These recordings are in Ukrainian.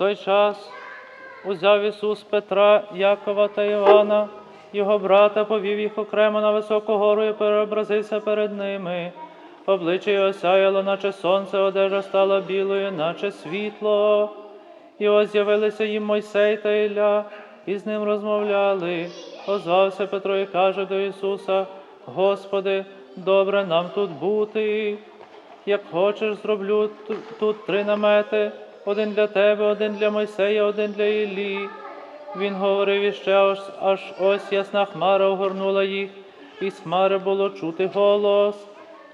той час узяв Ісус Петра, Якова та Івана, його брата, повів їх окремо на високу гору і переобразився перед ними. Обличчя його сяяло, наче сонце, одежа стала білою, наче світло. І ось з'явилися їм Мойсей та Ілля, і з ним розмовляли. Озвався Петро і каже до Ісуса: Господи, добре нам тут бути. Як хочеш, зроблю тут три намети: один для тебе, один для Мойсея, один для Іллі. Він говорив іще, аж, аж ось ясна хмара огорнула їх, і з хмари було чути голос.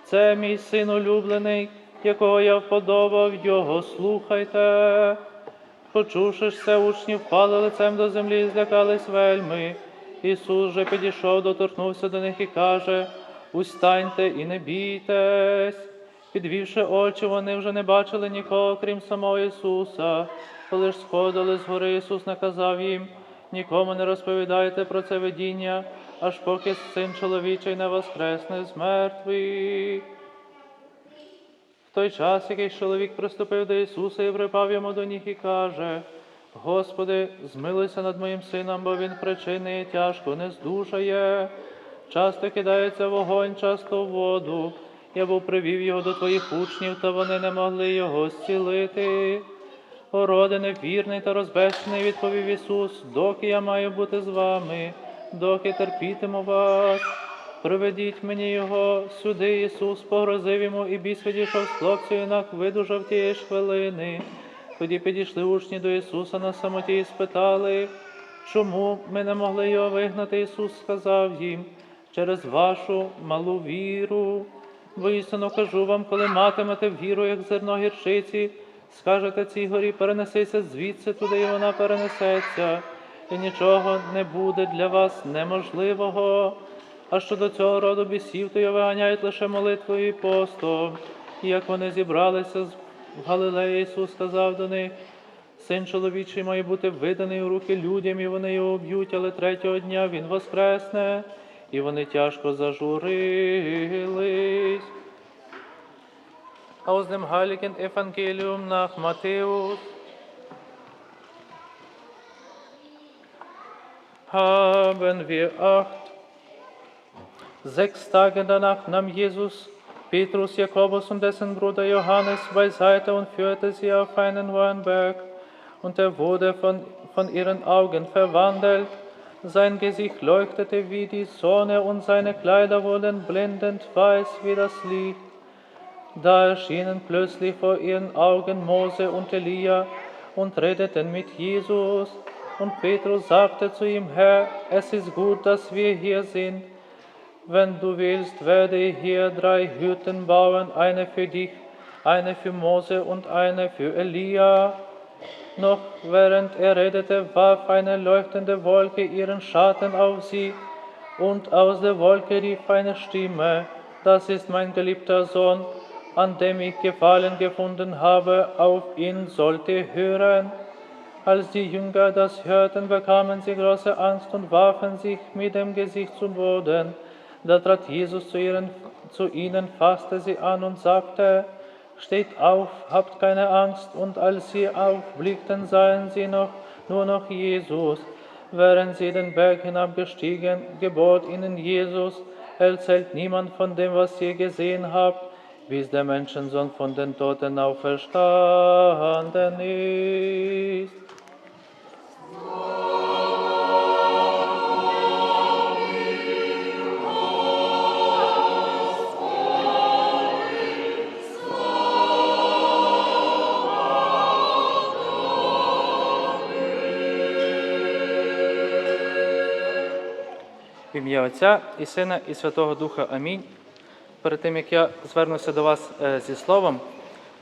Це мій син улюблений, якого я вподобав, його слухайте. Почувши ж це, учні впали лицем до землі і злякались вельми. Ісус же підійшов, доторкнувся до них і каже: Устаньте і не бійтесь. Підвівши очі, вони вже не бачили нікого, крім самого Ісуса. Коли ж сходили з гори, Ісус наказав їм: нікому не розповідайте про це видіння, аж поки син чоловічий не воскресне з мертвих. В той час якийсь чоловік приступив до Ісуса і припав йому до ніг і каже: Господи, змилуйся над моїм сином, бо він причини тяжко не здужає. Часто кидається вогонь, часто в воду. Я був привів його до твоїх учнів, та вони не могли його зцілити. О, роде невірний та розбещений, відповів Ісус, доки я маю бути з вами, доки терпітиму вас. Приведіть мені його сюди, Ісус погрозив йому, і біс відійшов з хлопця, юнак видужав тієї хвилини. Тоді підійшли учні до Ісуса на самоті і спитали, чому ми не могли його вигнати. Ісус сказав їм, через вашу малу віру. Воістину кажу вам, коли матимете віру, як зерно гірчиці, скажете цій горі, перенесися звідси туди, і вона перенесеться, і нічого не буде для вас неможливого. А щодо цього роду бісів, то його виганяють лише молитвою і постом. І як вони зібралися з Галилеї, Ісус сказав до них, Син чоловічий має бути виданий у руки людям, і вони його вб'ють, але третього дня Він воскресне, і вони тяжко зажурились. Aus dem heiligen Evangelium nach Matthäus. Haben wir acht. Sechs Tage danach nahm Jesus Petrus, Jakobus und dessen Bruder Johannes beiseite und führte sie auf einen hohen Berg. Und er wurde von, von ihren Augen verwandelt. sein Gesicht leuchtete wie die Sonne und seine Kleider wurden blendend weiß wie das Licht. Da erschienen plötzlich vor ihren Augen Mose und Elia und redeten mit Jesus. Und Petrus sagte zu ihm, Herr, es ist gut, dass wir hier sind. Wenn du willst, werde ich hier drei Hütten bauen, eine für dich, eine für Mose und eine für Elia. Noch während er redete, warf eine leuchtende Wolke ihren Schatten auf sie, und aus der Wolke rief eine Stimme, das ist mein geliebter Sohn, an dem ich Gefallen gefunden habe, auf ihn sollt ihr hören. Als die Jünger das hörten, bekamen sie große Angst und warfen sich mit dem Gesicht zum Boden. Da trat Jesus zu, ihren, zu ihnen, fasste sie an und sagte, Steht auf, habt keine Angst. Und als sie aufblickten, sahen sie noch, nur noch Jesus. Während sie den Berg hinabgestiegen, gebot ihnen Jesus, erzählt niemand von dem, was ihr gesehen habt, bis der Menschensohn von den Toten auferstanden ist. Ім'я Отця і Сина, і Святого Духа. Амінь. Перед тим як я звернуся до вас е, зі словом,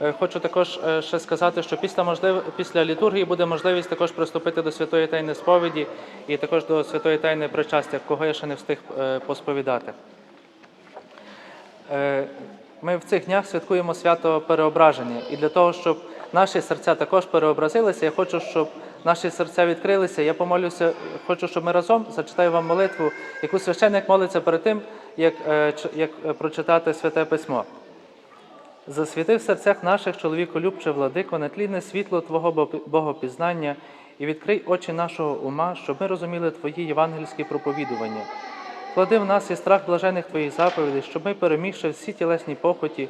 е, хочу також е, ще сказати, що після можлив... після літургії буде можливість також приступити до святої тайни сповіді і також до святої тайни причастя, кого я ще не встиг посповідати. Ми в цих днях святкуємо свято переображення, і для того, щоб наші серця також переобразилися, я хочу, щоб наші серця відкрилися. Я помолюся, хочу, щоб ми разом зачитаю вам молитву, яку священник молиться перед тим, як, е, як е, прочитати святе письмо. Засвіти в серцях наших, чоловіколюбче владико, нетлінне світло Твого бо- богопізнання і відкрий очі нашого ума, щоб ми розуміли Твої євангельські проповідування. Клади в нас і страх блажених Твоїх заповідей, щоб ми, перемігши всі тілесні похоті,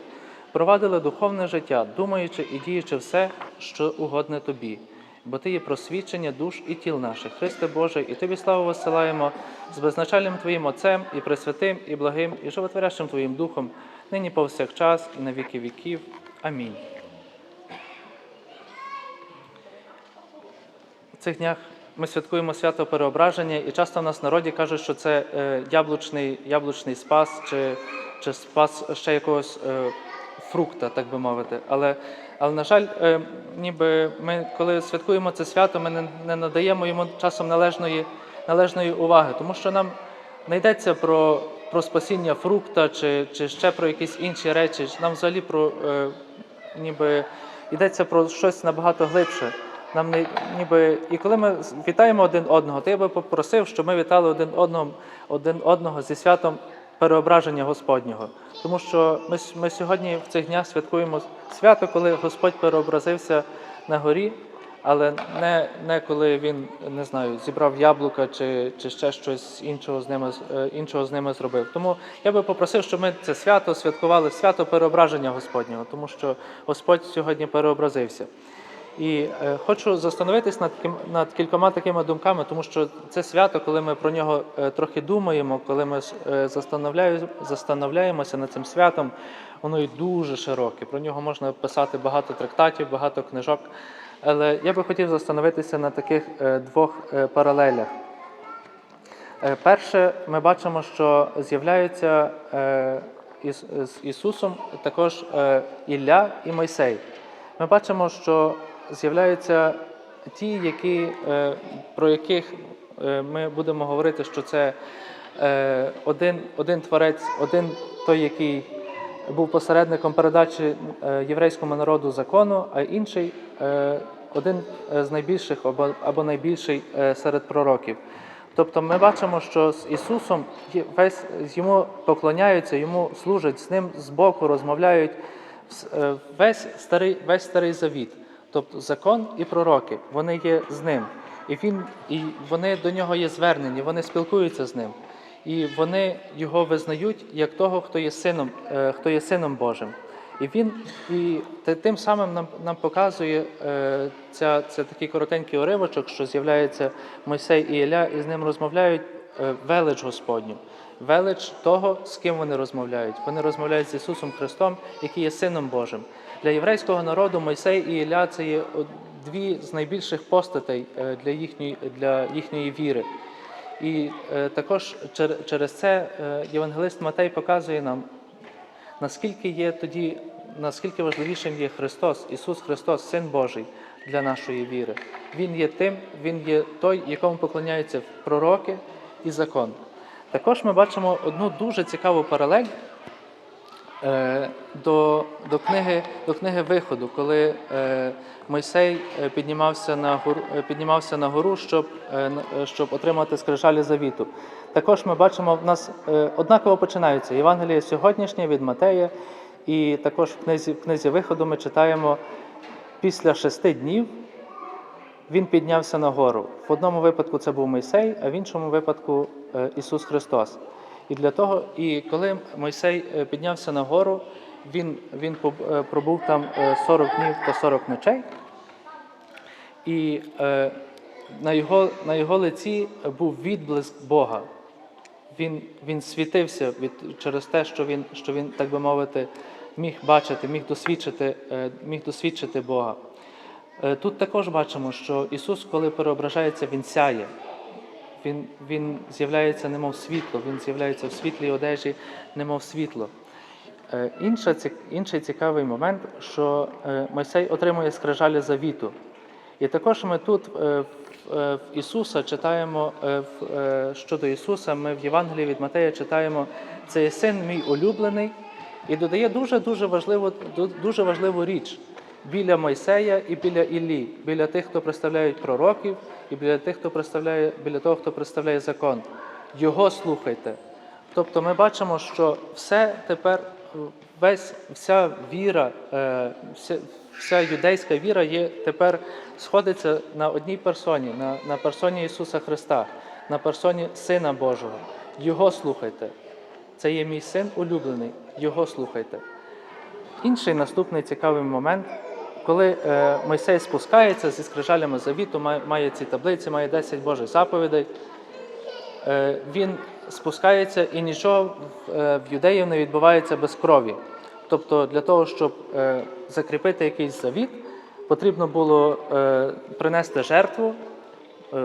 провадили духовне життя, думаючи і діючи все, що угодне Тобі. Бо Ти є просвідчення душ і тіл наших, Христе Боже, і Тобі славу висилаємо з безначальним Твоїм Отцем, і Пресвятим, і благим, і животворящим Твоїм Духом, нині повсякчас, і на віки віків. Амінь. В цих днях ми святкуємо свято переображення, і часто в нас в народі кажуть, що це е, яблучний, яблучний спас чи, чи спас ще якогось е, фрукта, так би мовити. Але, але на жаль, е, ніби ми, коли святкуємо це свято, ми не, надаємо йому часом належної, належної уваги, тому що нам не йдеться про, про спасіння фрукта чи, чи ще про якісь інші речі. Нам взагалі про е, ніби йдеться про щось набагато глибше. Нам не ніби і коли ми вітаємо один одного, то я би попросив, щоб ми вітали один одного, один одного зі святом переображення Господнього. Тому що ми, ми сьогодні в цих днях святкуємо свято, коли Господь переобразився на горі, але не, не коли він не знаю, зібрав яблука чи, чи ще щось іншого з ними е, іншого з ними зробив. Тому я би попросив, щоб ми це свято святкували свято переображення Господнього, тому що Господь сьогодні переобразився. І е, хочу застановитись над, над кількома такими думками, тому що це свято, коли ми про нього е, трохи думаємо, коли ми е, застановляємося над цим святом, воно і дуже широке. Про нього можна писати багато трактатів, багато книжок. Але я би хотів застановитися на таких е, двох е, паралелях. Е, Перше, ми бачимо, що з'являються е, із, з Ісусом також е, Ілля і Мойсей. Ми бачимо, що з'являються ті, які, е, про яких е, ми будемо говорити, що це е, один, один творець, один той, який був посередником передачі єврейському народу закону, а інший один з найбільших або, найбільший серед пророків. Тобто ми бачимо, що з Ісусом весь йому поклоняються, йому служать, з ним збоку розмовляють весь старий, весь старий завіт, тобто закон і пророки, вони є з ним. І він, і вони до нього є звернені, вони спілкуються з ним. І вони його визнають як того, хто є сином, е, хто є сином Божим. І він і тим самим нам, нам показує е, ця, це такий коротенький уривочок, що з'являється Мойсей і Ілля, і з ним розмовляють е, велич Господню, велич того, з ким вони розмовляють. Вони розмовляють з Ісусом Христом, який є Сином Божим. Для єврейського народу Мойсей і Ілля це є дві з найбільших постатей е, для їхньої, для їхньої віри. І е, також через це е, євангелист Матей показує нам, наскільки є тоді, наскільки важливішим є Христос, Ісус Христос, Син Божий для нашої віри. Він є тим, Він є той, якому поклоняються пророки і закон. Також ми бачимо одну дуже цікаву паралель до, до, книги, до книги Виходу, коли е, Мойсей е, піднімався на гору, е, піднімався на гору, щоб, е, е, щоб отримати скрижалі завіту. Також ми бачимо, в нас е, однаково починаються Євангеліє сьогоднішнє від Матея, і також в книзі, в книзі Виходу ми читаємо після шести днів він піднявся на гору. В одному випадку це був Мойсей, а в іншому випадку е, Ісус Христос. І для того, і коли Мойсей е, піднявся на гору, він, він е, пробув там е, 40 днів та 40 ночей. І е, на, його, на його лиці був відблиск Бога. Він, він світився від, через те, що він, що він, так би мовити, міг бачити, міг досвідчити, е, міг досвідчити Бога. Е, Тут також бачимо, що Ісус, коли переображається, Він сяє. Він, він з'являється немов світло, Він з'являється в світлій одежі, немов світло. Е, Інша, інший цікавий момент, що е, Мойсей отримує скрижалі завіту. І також ми тут е, в, Ісуса читаємо щодо Ісуса, ми в Євангелії від Матея читаємо це є син мій улюблений, і додає дуже дуже важливу, дуже важливу річ біля Мойсея і біля Іллі, біля тих, хто представляють пророків, і біля тих, хто представляє, біля того, хто представляє закон. Його слухайте. Тобто ми бачимо, що все тепер весь вся віра, е, вся, вся юдейська віра є тепер сходиться на одній персоні, на, на персоні Ісуса Христа, на персоні Сина Божого. Його слухайте. Це є мій син улюблений, його слухайте. Інший наступний цікавий момент, коли е, Мойсей спускається зі скрижалями завіту, має, ці таблиці, має 10 Божих заповідей. Е, він спускається і нічого в, е, в юдеїв не відбувається без крові. Тобто для того, щоб закріпити якийсь завіт, потрібно було принести жертву,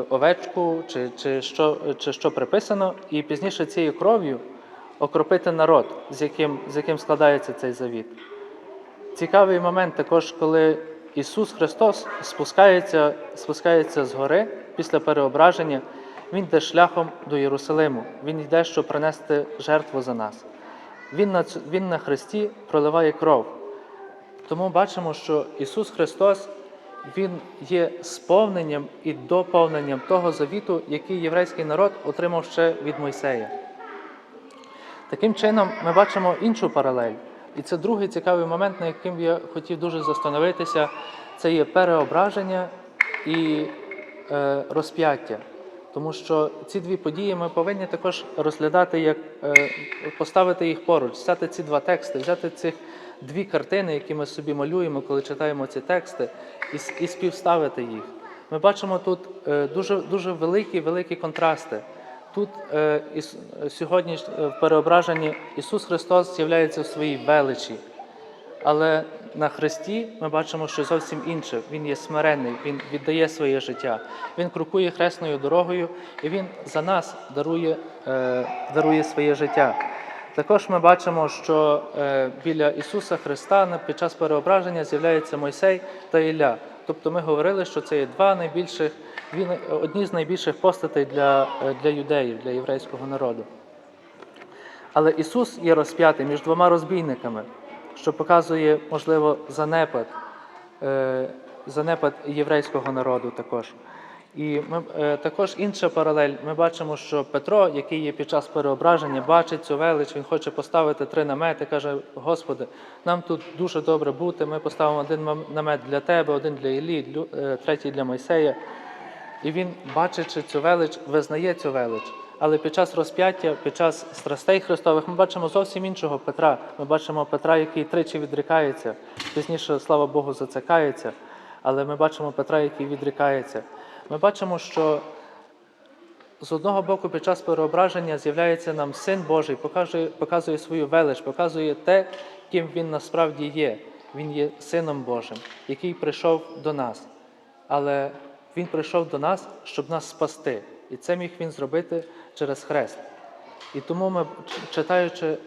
овечку чи, чи, що, чи що приписано, і пізніше цією кров'ю окропити народ, з яким, з яким складається цей завіт. Цікавий момент також, коли Ісус Христос спускається, спускається з гори після переображення, Він йде шляхом до Єрусалиму. Він йде, щоб принести жертву за нас. Він на, він на хресті проливає кров. Тому бачимо, що Ісус Христос Він є сповненням і доповненням того завіту, який єврейський народ отримав ще від Мойсея. Таким чином, ми бачимо іншу паралель. І це другий цікавий момент, на яким я хотів дуже застановитися, це є переображення і е, розп'яття. Тому що ці дві події ми повинні також розглядати, як е, поставити їх поруч, взяти ці два тексти, взяти цих дві картини, які ми собі малюємо, коли читаємо ці тексти, і, і співставити їх. Ми бачимо тут е, дуже, дуже великі, великі контрасти. Тут е, іс, сьогодні е, в переображенні Ісус Христос з'являється в своїй величі, але на Христі ми бачимо, що зовсім інше. Він є смиренний, Він віддає своє життя. Він крокує хресною дорогою, і Він за нас дарує, е, дарує своє життя. Також ми бачимо, що е, біля Ісуса Христа під час переображення з'являється Мойсей та Ілля. Тобто ми говорили, що це є два найбільших, він одні з найбільших постатей для, е, для юдеїв, для єврейського народу. Але Ісус є розп'ятий між двома розбійниками, що показує, можливо, занепад, е, занепад єврейського народу також. І ми, е, також інша паралель. Ми бачимо, що Петро, який є під час переображення, бачить цю велич, він хоче поставити три намети, каже: Господи, нам тут дуже добре бути. Ми поставимо один намет для тебе, один для Іллі, е, третій для Мойсея. І він, бачачи цю велич, визнає цю велич. Але під час розп'яття, під час страстей Христових, ми бачимо зовсім іншого Петра. Ми бачимо Петра, який тричі відрікається. Пізніше, слава Богу, зацикається. Але ми бачимо Петра, який відрікається. Ми бачимо, що з одного боку, під час переображення з'являється нам Син Божий, показує, показує свою велич, показує те, ким він насправді є. Він є Сином Божим, який прийшов до нас. Але Він прийшов до нас, щоб нас спасти. І це міг він зробити через хрест. І тому ми, читаючи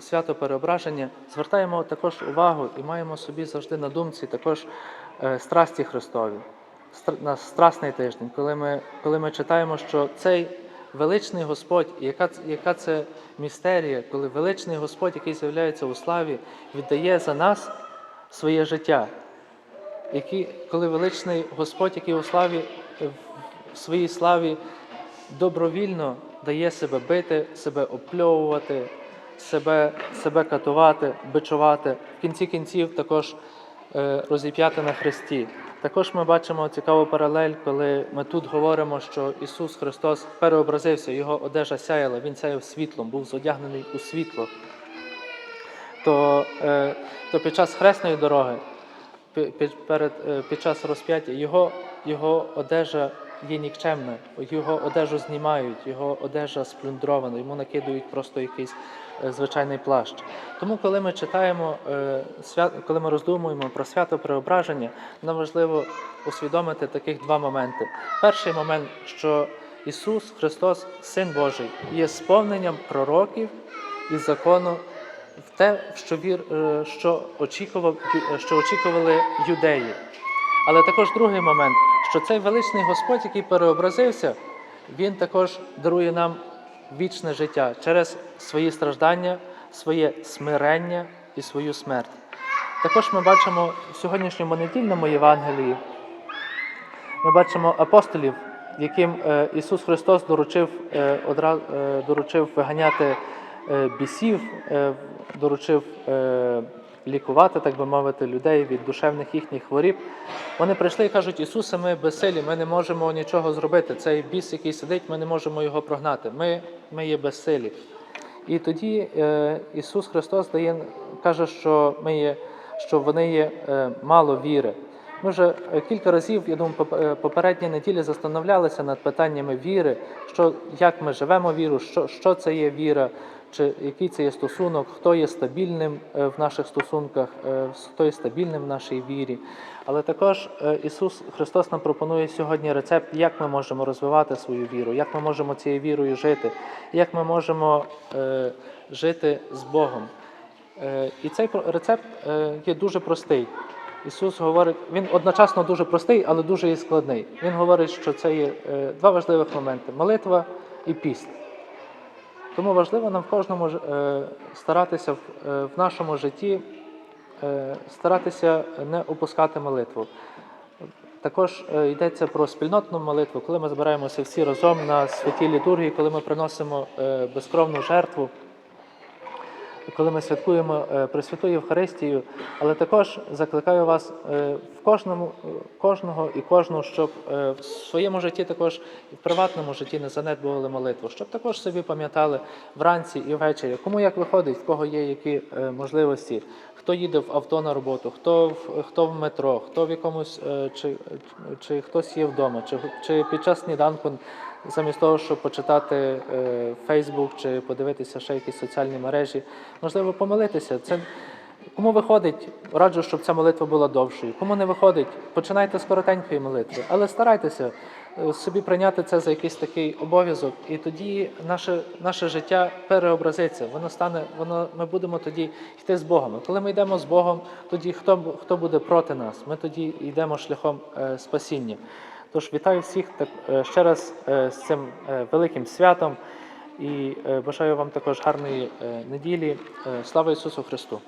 свято переображення, звертаємо також увагу і маємо собі завжди на думці також е, страсті Христові, на страсний тиждень, коли ми, коли ми читаємо, що цей величний Господь, яка, яка це містерія, коли величний Господь, який з'являється у славі, віддає за нас своє життя. Який, коли величний Господь, який у славі, в своїй славі добровільно дає себе бити, себе опльовувати, себе, себе катувати, бичувати, в кінці кінців також е, розіп'яти на хресті. Також ми бачимо цікаву паралель, коли ми тут говоримо, що Ісус Христос переобразився, Його одежа сяяла, Він сяяв світлом, був зодягнений у світло. То, е, то під час хресної дороги, під, перед, е, під час розп'яття, його, його одежа є нікчемна, його одежу знімають, його одежа сплюндрована, йому накидують просто якийсь е, звичайний плащ. Тому, коли ми читаємо, е, коли ми роздумуємо про свято преображення, нам важливо усвідомити таких два моменти. Перший момент, що Ісус Христос, Син Божий, є сповненням пророків і закону в те, що вір, е, що очікував, що очікували юдеї. Але також другий момент, що цей величний Господь, який переобразився, він також дарує нам вічне життя через свої страждання, своє смирення і свою смерть. Також ми бачимо в сьогоднішньому недільному Євангелії, ми бачимо апостолів, яким е, Ісус Христос доручив, е, е, доручив виганяти бісів, доручив лікувати, так би мовити, людей від душевних їхніх хворіб. Вони прийшли і кажуть, Ісусе, ми безсилі, ми не можемо нічого зробити. Цей біс, який сидить, ми не можемо його прогнати. Ми, ми є безсилі. І тоді е, Ісус Христос дає, каже, що, ми є, що вони є е, мало віри. Ми вже е, кілька разів, я думаю, е, попередні неділі застановлялися над питаннями віри, що, як ми живемо віру, що, що це є віра, чи який це є стосунок, хто є стабільним е, в наших стосунках, е, хто є стабільним в нашій вірі. Але також е, Ісус Христос нам пропонує сьогодні рецепт, як ми можемо розвивати свою віру, як ми можемо цією вірою жити, як ми можемо жити з Богом. І цей рецепт є дуже простий. Ісус говорить, він одночасно дуже простий, але дуже і складний. Він говорить, що це є два важливих моменти: молитва і піст. Тому важливо нам в кожному е, старатися в, е, нашому житті, е, старатися не опускати молитву. Також е, йдеться про спільнотну молитву, коли ми збираємося всі разом на святій літургії, коли ми приносимо безкровну жертву, коли ми святкуємо е, Пресвяту Євхаристію, але також закликаю вас е, в кожному, е, кожного і кожну, щоб в своєму житті також і в приватному житті не занедбували молитву, щоб також собі пам'ятали вранці і ввечері, кому як виходить, в кого є які можливості, хто їде в авто на роботу, хто в хто в метро, хто в якомусь е, чи, чи хтось є вдома, чи, чи під час сніданку замість того, щоб почитати Фейсбук чи подивитися ще якісь соціальні мережі, можливо, помолитися. Це кому виходить, раджу, щоб ця молитва була довшою. Кому не виходить, починайте з коротенької молитви, але старайтеся е, собі прийняти це за якийсь такий обов'язок, і тоді наше, наше життя переобразиться. Воно стане, воно ми будемо тоді йти з Богом. Коли ми йдемо з Богом, тоді хто хто буде проти нас? Ми тоді йдемо шляхом е, спасіння. Тож вітаю всіх е, ще раз е, з цим е, великим святом і бажаю вам також гарної неділі. Слава Ісусу Христу!